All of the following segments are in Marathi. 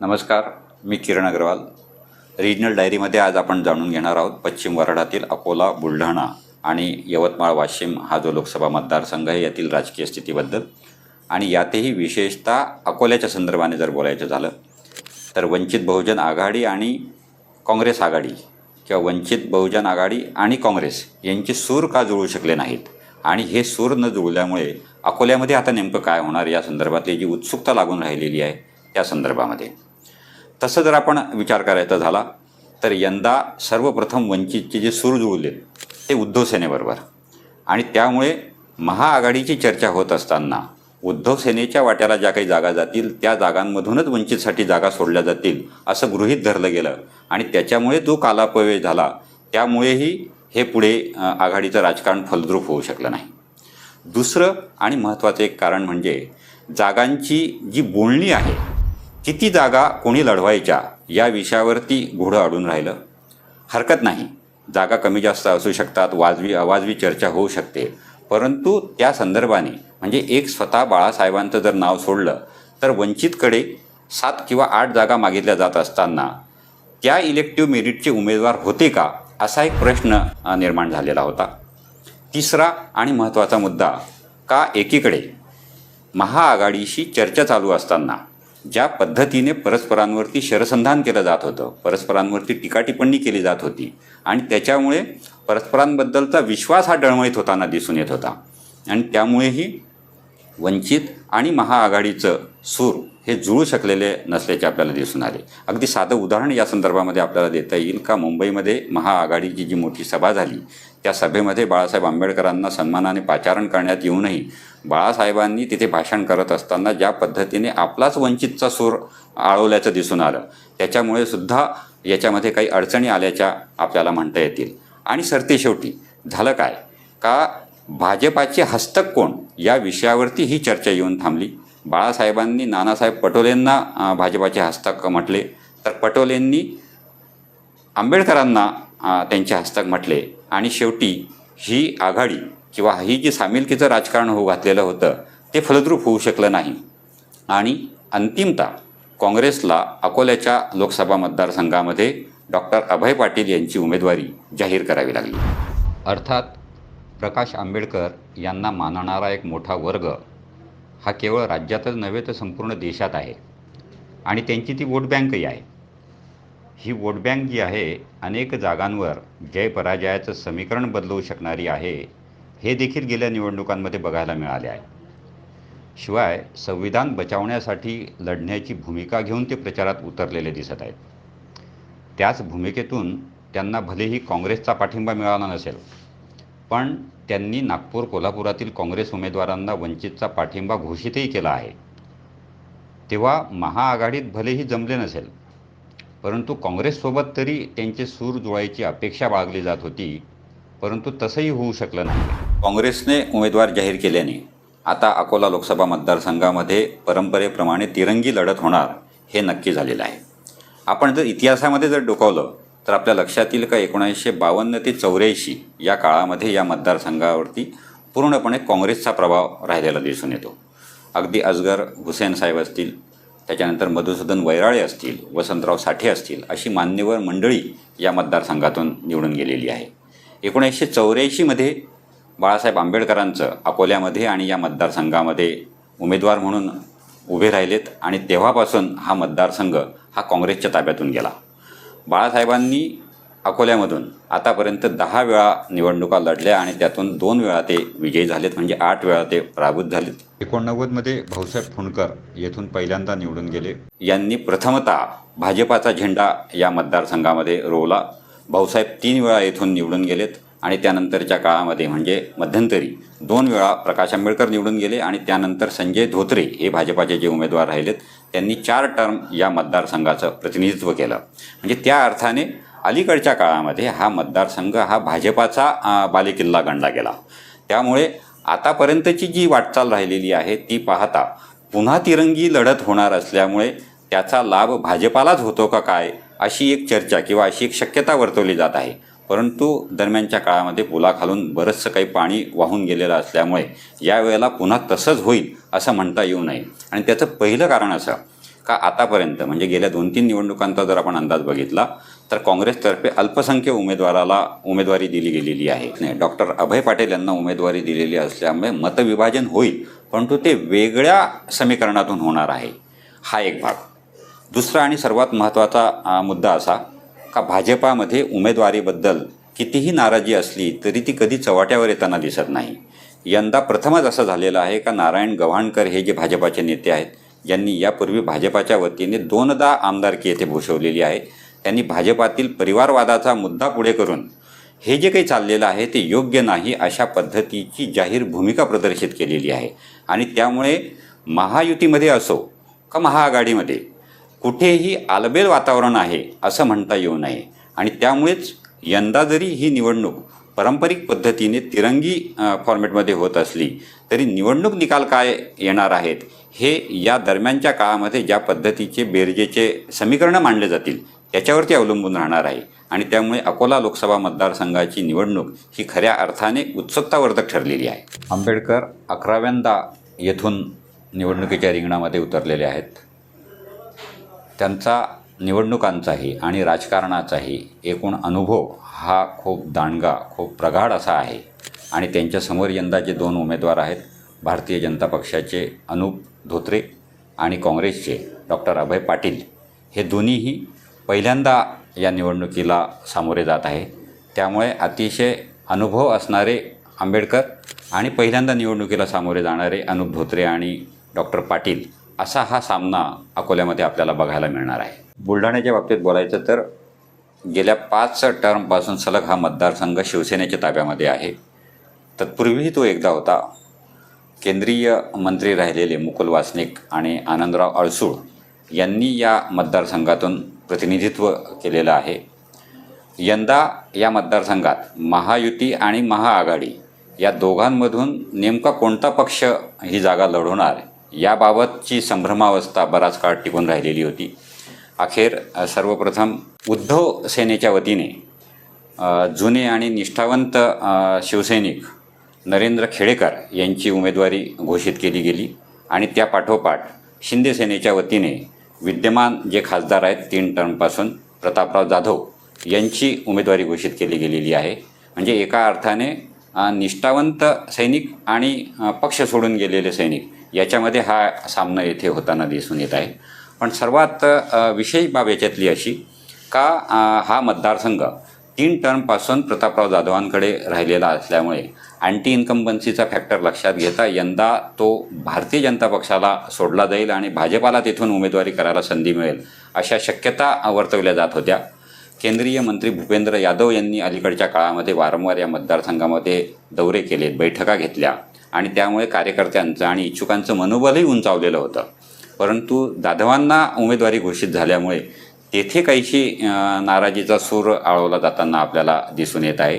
नमस्कार मी किरण अग्रवाल. रिजनल डायरीमध्ये आज आपण जाणून घेणार आहोत पश्चिम वराडातील अकोला बुलढाणा आणि यवतमाळ वाशिम हा जो लोकसभा मतदारसंघ आहे यातील राजकीय स्थितीबद्दल. आणि यातही विशेषतः अकोल्याच्या संदर्भाने जर बोलायचं झालं तर वंचित बहुजन आघाडी आणि काँग्रेस आघाडी किंवा वंचित बहुजन आघाडी आणि काँग्रेस यांचे सूर का जुळू शकले नाहीत? आणि हे सूर न जुळल्यामुळे अकोल्यामध्ये आता नेमकं काय होणार या संदर्भातली जी उत्सुकता लागून राहिलेली आहे त्या संदर्भामध्ये. तसं जर आपण विचार करायचा झाला तर यंदा सर्वप्रथम वंचितचे जे सूर जुळले ते उद्धव सेनेबरोबर. आणि त्यामुळे महाआघाडीची चर्चा होत असताना उद्धव सेनेच्या वाट्याला ज्या काही जागा जातील त्या जागांमधूनच वंचितसाठी जागा सोडल्या जातील असं गृहीत धरलं गेलं. आणि त्याच्यामुळे जो कालापवेश झाला त्यामुळेही हे पुढे आघाडीचं राजकारण फलद्रूप होऊ शकलं नाही. दुसरं आणि महत्त्वाचं एक कारण म्हणजे जागांची जी बोलणी आहे किती जागा कोणी लढवायच्या या विषयावरती घोडं अडून राहिलं? हरकत नाही. जागा कमी जास्त असू शकतात वाजवी अवाजवी चर्चा होऊ शकते. परंतु त्या संदर्भाने म्हणजे एक स्वतः बाळासाहेबांचं जर नाव सोडलं तर वंचितकडे सात किंवा आठ जागा मागितल्या जात असताना त्या इलेक्टिव्ह मेरिटचे उमेदवार होते का? असा एक प्रश्न निर्माण झालेला होता. तिसरा आणि महत्त्वाचा मुद्दा का एकीकडे महाआघाडीशी चर्चा चालू असताना ज्या पद्धतीने परस्परांवरती शरसंधान केलं जात होतं परस्परांवरती टीकाटिप्पणी केली जात होती आणि त्याच्यामुळे परस्परांबद्दलचा विश्वास हा डळमळीत होताना दिसून येत होता. आणि त्यामुळेही वंचित आणि महाआघाडीचं सूर हे जुळू शकलेले नसल्याचे आपल्याला दिसून आले. अगदी साधं उदाहरण या संदर्भामध्ये आपल्याला देता येईल का? मुंबईमध्ये महाआघाडीची जी मोठी सभा झाली त्या सभेमध्ये बाळासाहेब आंबेडकरांना सन्मानाने पाचारण करण्यात येऊनही बाळासाहेबांनी तिथे भाषण करत असताना ज्या पद्धतीने आपलाच वंचितचा सूर आळवल्याचं दिसून आलं. त्याच्यामुळे सुद्धा याच्यामध्ये काही अडचणी आल्याच्या आपल्याला म्हणता येतील. आणि सरतेशेवटी झालं काय? का भाजपाचे हस्तक कोण? या विषयावरती ही चर्चा येऊन थांबली. बाळासाहेबांनी नानासाहेब पटोलेंना भाजपाचे हस्तक म्हटले. तर पटोलेंनी आंबेडकरांना त्यांचे हस्तक म्हटले. आणि शेवटी ही आघाडी किंवा ही जी सामिलकीचं राजकारण होऊ घातलेलं होतं ते फलद्रूप होऊ शकलं नाही. आणि अंतिमतः काँग्रेसला अकोल्याच्या लोकसभा मतदारसंघामध्ये डॉक्टर अभय पाटील यांची उमेदवारी जाहीर करावी लागली. अर्थात प्रकाश आंबेडकर यांना मानणारा एक मोठा वर्ग हा केवळ राज्यातच नव्हे तर संपूर्ण देशात आहे. आणि त्यांची ती वोट बँकही आहे. ही वोट बँक जी आहे अनेक जागांवर जय पराजयाचं समीकरण बदलवू शकणारी आहे हे देखील गेल्या निवडणुकांमध्ये बघायला मिळाले आहे. शिवाय संविधान बचावण्यासाठी लढण्याची भूमिका घेऊन ते प्रचारात उतरलेले दिसत आहेत. त्याच भूमिकेतून त्यांना भलेही काँग्रेसचा पाठिंबा मिळाला नसेल पण त्यांनी नागपूर कोल्हापुरातील काँग्रेस उमेदवारांना वंचितचा पाठिंबा घोषितही केला आहे. तेव्हा महाआघाडीत भलेही जमले नसेल परंतु काँग्रेससोबत तरी त्यांचे सूर जुळायची अपेक्षा बाळगली जात होती परंतु तसंही होऊ शकलं नाही. काँग्रेसने उमेदवार जाहीर केल्याने आता अकोला लोकसभा मतदारसंघामध्ये परंपरेप्रमाणे तिरंगी लढत होणार हे नक्की झालेलं आहे. आपण जर इतिहासामध्ये जर डोकावलं तर आपल्या लक्षात येईल का एकोणीसशे बावन्न ते चौऱ्याऐंशी या काळामध्ये या मतदारसंघावरती पूर्णपणे काँग्रेसचा प्रभाव राहिलेला दिसून येतो. अगदी अजगर हुसेन साहेब असतील त्याच्यानंतर मधुसूदन वैराळे असतील वसंतराव साठे असतील अशी मान्यवर मंडळी या मतदारसंघातून निवडून गेलेली आहे. एकोणीसशे चौऱ्याऐंशीमध्ये बाळासाहेब आंबेडकरांचं अकोल्यामध्ये आणि या मतदारसंघामध्ये उमेदवार म्हणून उभे राहिलेत आणि तेव्हापासून हा मतदारसंघ हा काँग्रेसच्या ताब्यातून गेला. बाळासाहेबांनी अकोल्यामधून आतापर्यंत दहा वेळा निवडणुका लढल्या आणि त्यातून दोन वेळा ते विजयी झालेत म्हणजे आठ वेळा ते पराभूत झालेत. एकोणनव्वदमध्ये भाऊसाहेब फुंडकर येथून पहिल्यांदा निवडून गेले. यांनी प्रथमतः भाजपाचा झेंडा या मतदारसंघामध्ये रोवला. भाऊसाहेब तीन वेळा येथून निवडून गेलेत आणि त्यानंतरच्या काळामध्ये म्हणजे मध्यंतरी दोन वेळा प्रकाश आंबेडकर निवडून गेले आणि त्यानंतर संजय धोत्रे हे भाजपाचे जे उमेदवार राहिलेत त्यांनी चार टर्म या मतदारसंघाचं प्रतिनिधित्व केलं. म्हणजे त्या अर्थाने अलीकडच्या काळामध्ये हा मतदारसंघ हा भाजपाचा बालेकिल्ला गणला गेला. त्यामुळे आतापर्यंतची जी वाटचाल राहिलेली आहे ती पाहता पुन्हा तिरंगी लढत होणार असल्यामुळे त्याचा लाभ भाजपालाच होतो का काय? अशी एक चर्चा किंवा अशी एक शक्यता वर्तवली जात आहे. परंतु दरम्यानच्या काळामध्ये पुलाखालून बरंचसं काही पाणी वाहून गेलेलं असल्यामुळे यावेळेला पुन्हा तसंच होईल असं म्हणता येऊ नये. आणि त्याचं पहिलं कारण असं का आतापर्यंत म्हणजे गेल्या दोन तीन निवडणुकांचा जर आपण अंदाज बघितला तर काँग्रेसतर्फे अल्पसंख्य उमेदवाराला उमेदवारी दिली गेलेली आहे. नाही डॉक्टर अभय पाटील यांना उमेदवारी दिलेली असल्यामुळे मतविभाजन होईल परंतु ते वेगळ्या समीकरणातून होणार आहे. हा एक भाग. दुसरा आणि सर्वात महत्त्वाचा मुद्दा असा का भाजपामध्ये उमेदवारीबद्दल कितीही नाराजी असली तरी ती कधी चव्हाट्यावर येताना दिसत नाही. यंदा प्रथमच असं झालेलं आहे का नारायण गव्हाणकर हे जे भाजपाचे नेते आहेत ज्यांनी यापूर्वी भाजपाच्या वतीने दोनदा आमदारकी येथे भूषवलेली आहे. त्यांनी भाजपातील परिवारवादाचा मुद्दा पुढे करून हे जे काही चाललेलं आहे ते योग्य नाही अशा पद्धतीची जाहीर भूमिका प्रदर्शित केलेली आहे. आणि त्यामुळे महायुतीमध्ये असो का महाआघाडीमध्ये कुठेही आलबेल वातावरण आहे असं म्हणता येऊ नये. आणि त्यामुळेच यंदा जरी ही निवडणूक पारंपरिक पद्धतीने तिरंगी फॉर्मॅटमध्ये होत असली तरी निवडणूक निकाल काय येणार आहेत? हे या दरम्यानच्या काळामध्ये ज्या पद्धतीचे बेरजेचे समीकरणं मांडले जातील याच्यावरती अवलंबून राहणार आहे. आणि त्यामुळे अकोला लोकसभा मतदारसंघाची निवडणूक ही खऱ्या अर्थाने उत्सुकतावर्धक ठरलेली आहे. आंबेडकर अकराव्यांदा येथून निवडणुकीच्या रिंगणामध्ये उतरलेले आहेत. त्यांचा निवडणुकांचाही आणि राजकारणाचाही एकूण अनुभव हा खूप दांडगा खूप प्रगाढ असा आहे. आणि त्यांच्यासमोर यंदा जे दोन उमेदवार आहेत भारतीय जनता पक्षाचे अनूप धोत्रे आणि काँग्रेसचे डॉक्टर अभय पाटील हे दोन्हीही पहिल्यांदा या निवडणुकीला सामोरे जात आहे. त्यामुळे अतिशय अनुभव असणारे आंबेडकर आणि पहिल्यांदा निवडणुकीला सामोरे जाणारे अनुप धोत्रे आणि डॉक्टर पाटील असा हा सामना अकोल्यामध्ये आपल्याला बघायला मिळणार आहे. बुलढाण्याच्या बाबतीत बोलायचं तर गेल्या पाच टर्मपासून सलग हा मतदारसंघ शिवसेनेच्या ताब्यामध्ये आहे. तत्पूर्वीही तो एकदा होता. केंद्रीय मंत्री राहिलेले मुकुल वासनिक आणि आनंदराव अळसूळ यांनी या मतदारसंघातून प्रतिनिधित्व केलेलं आहे. यंदा या मतदारसंघात महायुती आणि महाआघाडी या दोघांमधून नेमका कोणता पक्ष ही जागा लढवणार याबाबतची संभ्रमावस्था बराच काळ टिकून राहिलेली होती. अखेर सर्वप्रथम उद्धव सेनेच्या वतीने जुने आणि निष्ठावंत शिवसैनिक नरेंद्र खेडेकर यांची उमेदवारी घोषित केली गेली आणि त्या पाठोपाठ शिंदे सेनेच्या वतीने विद्यमान जे खासदार आहेत तीन टर्मपासून प्रतापराव जाधव यांची उमेदवारी घोषित केली गेलेली आहे. म्हणजे एका अर्थाने निष्ठावंत सैनिक आणि पक्ष सोडून गेलेले सैनिक. याच्यामध्ये हा सामना येथे होताना दिसून येत आहे. पण सर्वात विशेष बाब याच्यातली अशी का हा मतदारसंघ तीन टर्मपासून प्रतापराव जाधवांकडे राहिलेला असल्यामुळे अँटी इन्कम्बन्सीचा फॅक्टर लक्षात घेता यंदा तो भारतीय जनता पक्षाला सोडला जाईल आणि भाजपाला तिथून उमेदवारी करायला संधी मिळेल अशा शक्यता वर्तवल्या जात होत्या. केंद्रीय मंत्री भूपेंद्र यादव यांनी अलीकडच्या काळामध्ये वारंवार या मतदारसंघामध्ये दौरे केलेत बैठका घेतल्या. आणि त्यामुळे कार्यकर्त्यांचं आणि इच्छुकांचं मनोबलही उंचावलेलं होतं. परंतु जाधवांना उमेदवारी घोषित झाल्यामुळे तेथे काहीशी नाराजीचा सूर आळवला जाताना आपल्याला दिसून येत आहे.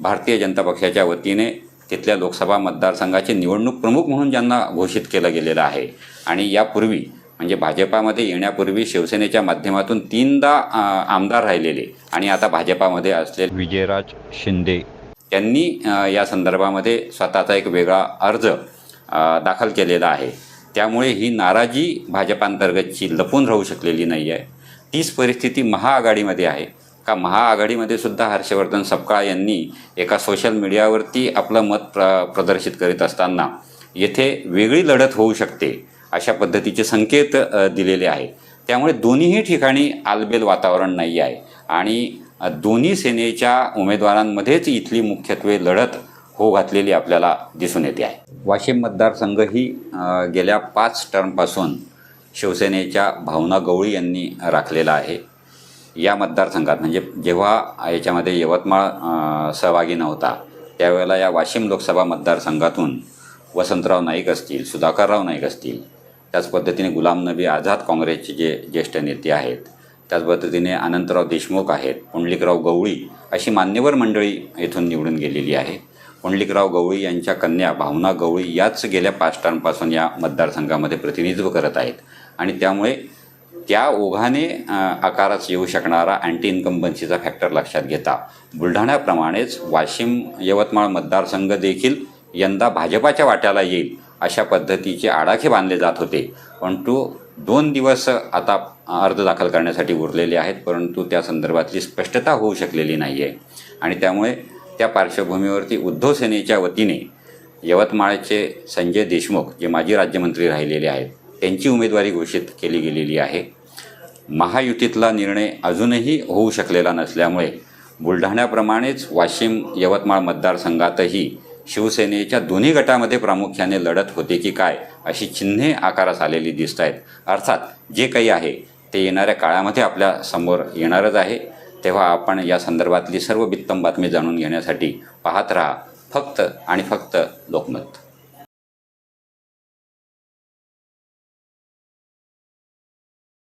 भारतीय जनता पक्षाच्या वतीने तिथल्या लोकसभा मतदारसंघाचे निवडणूक प्रमुख म्हणून ज्यांना घोषित केलं गेलेलं आहे आणि यापूर्वी म्हणजे भाजपामध्ये येण्यापूर्वी शिवसेनेच्या माध्यमातून तीनदा आमदार राहिलेले आणि आता भाजपामध्ये असलेले विजयराज शिंदे त्यांनी या संदर्भामध्ये स्वतःचा एक वेगळा अर्ज दाखल केलेला आहे. त्यामुळे ही नाराजी भाजपांतर्गतची लपून राहू शकलेली नाही आहे. तीच परिस्थिती महाआघाडीमध्ये आहे. का महाआघाडीमध्ये सुद्धा हर्षवर्धन सपकाळ यांनी एका सोशल मीडियावरती आपलं मत प्र प्रदर्शित करीत असताना येथे वेगळी लढत होऊ शकते अशा पद्धतीचे संकेत दिलेले आहे. त्यामुळे दोन्हीही ठिकाणी आलबेल वातावरण नाही आहे. आणि दोन्ही सेनेच्या उमेदवारांमध्येच इथली मुख्यत्वे लढत हो घातलेली आपल्याला दिसून येते आहे. वाशिम मतदारसंघ ही गेल्या पाच टर्मपासून शिवसेनेच्या भावना गवळी यांनी राखलेला आहे. या मतदारसंघात म्हणजे जेव्हा याच्यामध्ये यवतमाळ सहभागी नव्हता त्यावेळेला या वाशिम लोकसभा मतदारसंघातून वसंतराव नाईक असतील सुधाकरराव नाईक असतील त्याच पद्धतीने गुलाम नबी आझाद काँग्रेसचे जे ज्येष्ठ नेते आहेत त्याच पद्धतीने अनंतराव देशमुख आहेत पुंडलिकराव गवळी अशी मान्यवर मंडळी येथून निवडून गेलेली आहे. पुंडलिकराव गवळी यांच्या कन्या भावना गवळी याच गेल्या पाच टर्मपासून या मतदारसंघामध्ये प्रतिनिधित्व करत आहेत. आणि त्यामुळे त्या ओघाने आकारास येऊ शकणारा अँटी इन्कम्बन्सीचा फॅक्टर लक्षात घेता. बुलढाण्याप्रमाणेच वाशिम यवतमाळ मतदारसंघ देखील यंदा भाजपाच्या वाट्याला येईल अशा पद्धतीचे आडाखे बांधले जात होते. परंतु दोन दिवस आता अर्ज दाखल करण्यासाठी उरलेले आहेत परंतु त्या संदर्भातली स्पष्टता होऊ शकलेली नाही आहे आणि त्यामुळे त्या पार्श्वभूमीवरती उद्धव सेनेच्या वतीने यवतमाळचे संजय देशमुख जे माजी राज्यमंत्री राहिलेले आहेत त्यांची उमेदवारी घोषित केली गेलेली आहे. महायुतीतला निर्णय अजूनही होऊ शकलेला नसल्यामुळे बुलढाण्याप्रमाणेच वाशिम यवतमाळ मतदारसंघातही शिवसेनेच्या दोन्ही गटामध्ये प्रामुख्याने लढत होते की काय अशी चिन्हे आकारास आलेली दिसत आहेत. अर्थात जे काही आहे ते येणाऱ्या काळामध्ये आपल्यासमोर येणारच आहे. तेव्हा आपण या संदर्भातली सर्व बित्तम बातमी जाणून घेण्यासाठी पाहत राहा. फक्त आणि फक्त लोकमत.